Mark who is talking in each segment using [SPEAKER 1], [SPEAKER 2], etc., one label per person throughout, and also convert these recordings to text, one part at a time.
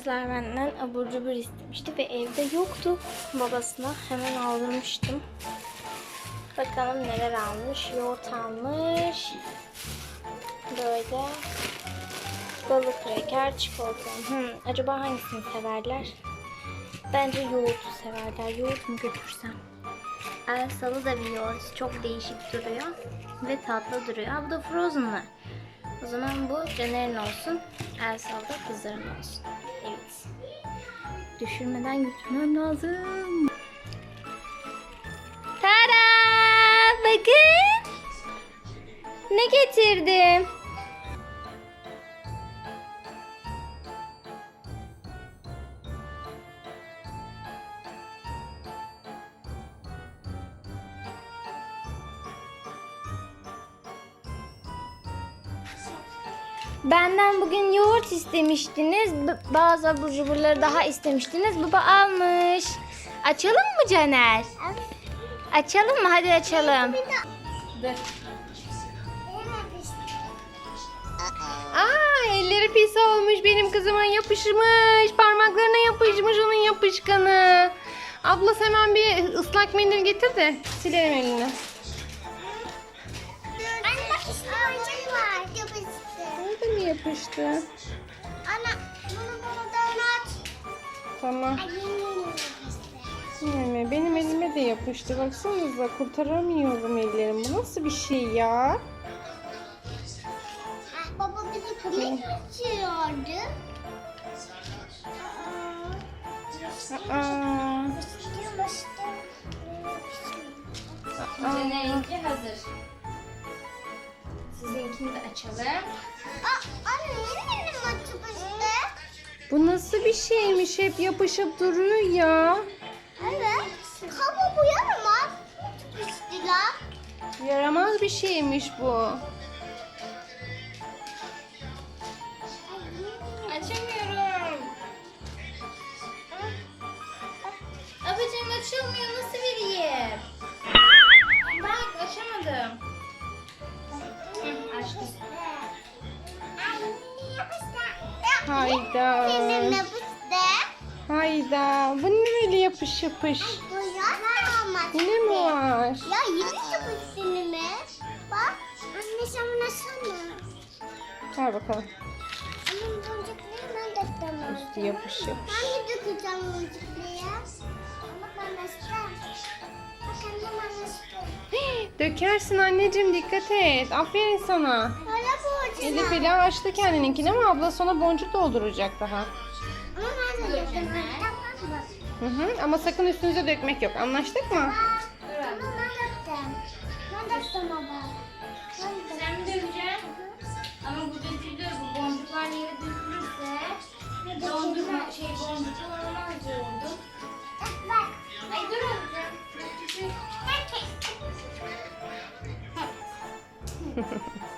[SPEAKER 1] Kızlar benden abur cubur istemişti ve evde yoktu. Babasına hemen aldırmıştım. Bakalım neler almış. Yoğurt almış. Böyle balık kreker, çikolata. Hmm, acaba hangisini severler? Bence yoğurtu severler. Yoğurt mu götürsem? Elsa'lı da bir yoğurt. Çok değişik duruyor. Ve tatlı duruyor. Ha bu da frozen'lı. O zaman bu Caner'in olsun. Elsa'lı da kızların olsun. Düşürmeden götürmem lazım. Tada! Bakın. Ne getirdim? Benden bugün yoğurt istemiştiniz. B- Bazı abur cuburları daha istemiştiniz. Baba almış. Açalım mı Caner? Açalım mı? Hadi açalım.
[SPEAKER 2] Aa elleri pis olmuş benim kızımın yapışmış. Parmaklarına yapışmış onun yapışkanı. Ablası hemen bir ıslak mendil getir de silelim elini.
[SPEAKER 3] Anne bak işte var. Yapıştı. Ana bunu buradan aç.
[SPEAKER 2] Tamam. Yani benim elime de yapıştı. Baksanıza kurtaramıyorum ellerimi. Bu nasıl bir şey ya?
[SPEAKER 3] Baba bizi komik mi çiyordu?
[SPEAKER 2] Aa,
[SPEAKER 3] Yapıştı yapıştı.
[SPEAKER 1] Caner'inki hazır. Sizinkini de açalım.
[SPEAKER 2] Bu nasıl bir şeymiş? Hep yapışıp duruyor ya.
[SPEAKER 3] Evet. Hava bu yaramaz.
[SPEAKER 2] Yaramaz bir şeymiş bu. Hayda. Hayda. Bu ne böyle yapış yapış? Yine mi var?
[SPEAKER 3] Ya yeni yapıştı mi? Bak. Anne sen buna sana.
[SPEAKER 2] Ver bakalım. Üstü yapış yapış.
[SPEAKER 3] Ben de dökeceğim boncukları. Ama ben.
[SPEAKER 2] Dökersin anneciğim dikkat et. Aferin sana. Elif Ela açtı kendininkini ama abla sana boncuk dolduracak daha.
[SPEAKER 3] Ama ben de. Tamam mı?
[SPEAKER 2] Hı hı. Ama sakın üstünüze dökmek yok. Anlaştık mı?
[SPEAKER 3] Tamam ben dökeceğim. Ben dökeceğim baba.
[SPEAKER 1] Sen mi döveceksin? Ama bu dökülür. Bu boncuklar yere dökülürse dondurma şey boncuklar olmaz yoğurdu.
[SPEAKER 3] Bak.
[SPEAKER 1] Ay dur abicim.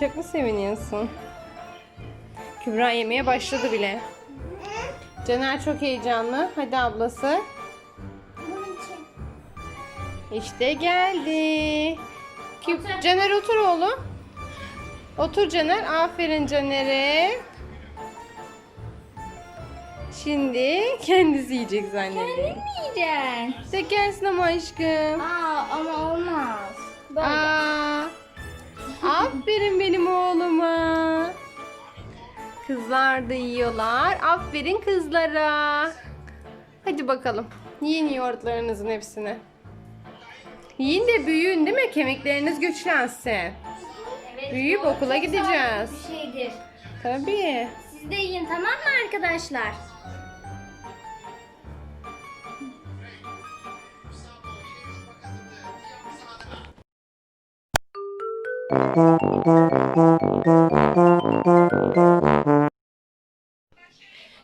[SPEAKER 2] Çok mu seviniyorsun? Kübra yemeye başladı bile. Caner çok heyecanlı. Hadi ablası. İşte geldi. Küp- Caner otur oğlum. Otur Caner. Aferin Caner'e. Şimdi kendisi yiyecek zannediyorum.
[SPEAKER 1] Yiyeceksin.
[SPEAKER 2] Tekersin ama aşkım.
[SPEAKER 1] Aa ama olmaz. Böyle.
[SPEAKER 2] Aa, aferin benim oğluma. Kızlar da yiyorlar. Aferin kızlara. Hadi bakalım. Yiyin yoğurtlarınızın hepsini. Yiyin de büyüyün değil mi? Kemikleriniz güçlensin.
[SPEAKER 1] Evet,
[SPEAKER 2] Büyüyüp okula gideceğiz.
[SPEAKER 1] Bir şeydir.
[SPEAKER 2] Tabii.
[SPEAKER 1] Siz de yiyin tamam mı arkadaşlar?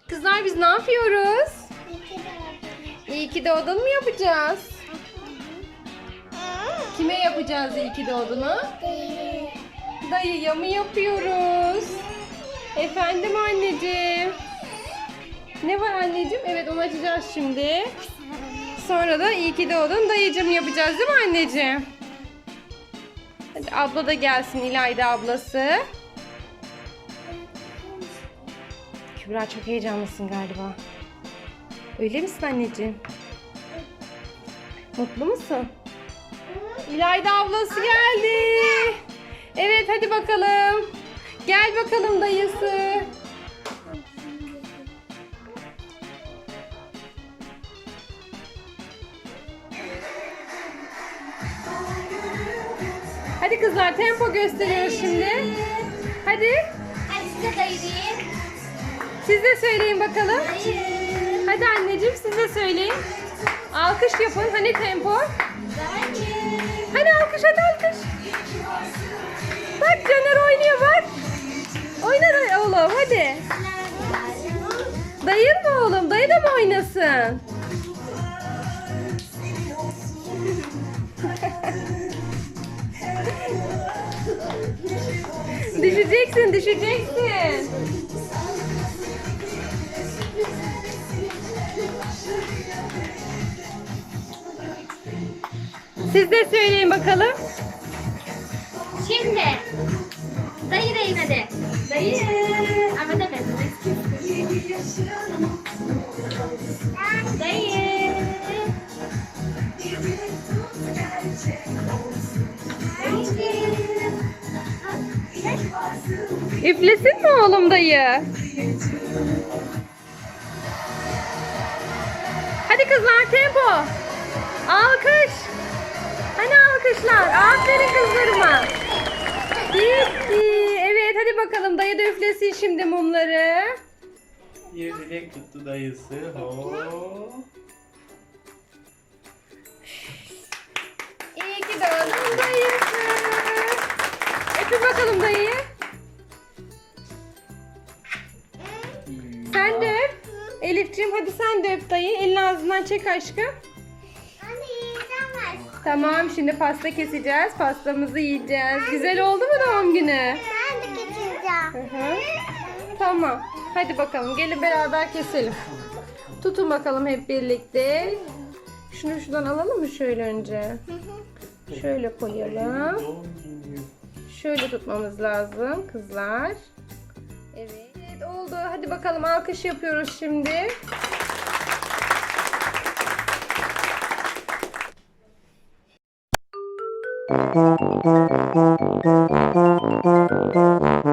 [SPEAKER 2] Kızlar biz ne yapıyoruz? İyi ki doğdun mu yapacağız? Kime yapacağız iyi ki doğdunu? Dayıya mı yapıyoruz? Efendim anneciğim. Ne var anneciğim? Evet onu açacağız şimdi. Sonra da iyi ki doğdun dayıcım yapacağız değil mi anneciğim? Hadi abla da gelsin İlayda ablası. Kübra çok heyecanlısın galiba. Öyle misin anneciğim? Mutlu musun? İlayda ablası geldi. Evet hadi bakalım. Gel bakalım dayısı. Hadi kızlar tempo gösteriyoruz şimdi. Hadi
[SPEAKER 1] Hadi size
[SPEAKER 2] siz de söyleyin bakalım. Hadi anneciğim siz de söyleyin. Alkış yapın. Hani tempo? Hadi alkış hadi alkış. Bak Caner oynuyor bak. Oynar oğlum hadi. Dayın mı oğlum? Dayı da mı oynasın? düşeceksin, düşeceksin. Siz de söyleyin bakalım.
[SPEAKER 1] Şimdi. Dayı deyin hadi. Dayı. Ama demedim. Dayı.
[SPEAKER 2] Üflesin mi oğlum dayı? Hadi kızlar tempo. Alkış. Hani alkışlar? Aferin kızlarıma. Bitti. Evet hadi bakalım dayı da üflesin şimdi mumları.
[SPEAKER 4] Bir tuttu dayısı. Ho.
[SPEAKER 2] Çek aşkım.
[SPEAKER 3] Anne yiyeceğim var.
[SPEAKER 2] Tamam şimdi pasta keseceğiz. Pastamızı yiyeceğiz. Güzel oldu mu doğum günü?
[SPEAKER 3] Ben de getireceğim.
[SPEAKER 2] Hı hı. Tamam. Hadi bakalım gelin beraber keselim. Tutun bakalım hep birlikte. Şunu şuradan alalım mı şöyle önce? Şöyle koyalım. Şöyle tutmamız lazım kızlar. Evet. Evet oldu. Hadi bakalım alkış yapıyoruz şimdi. Thank you.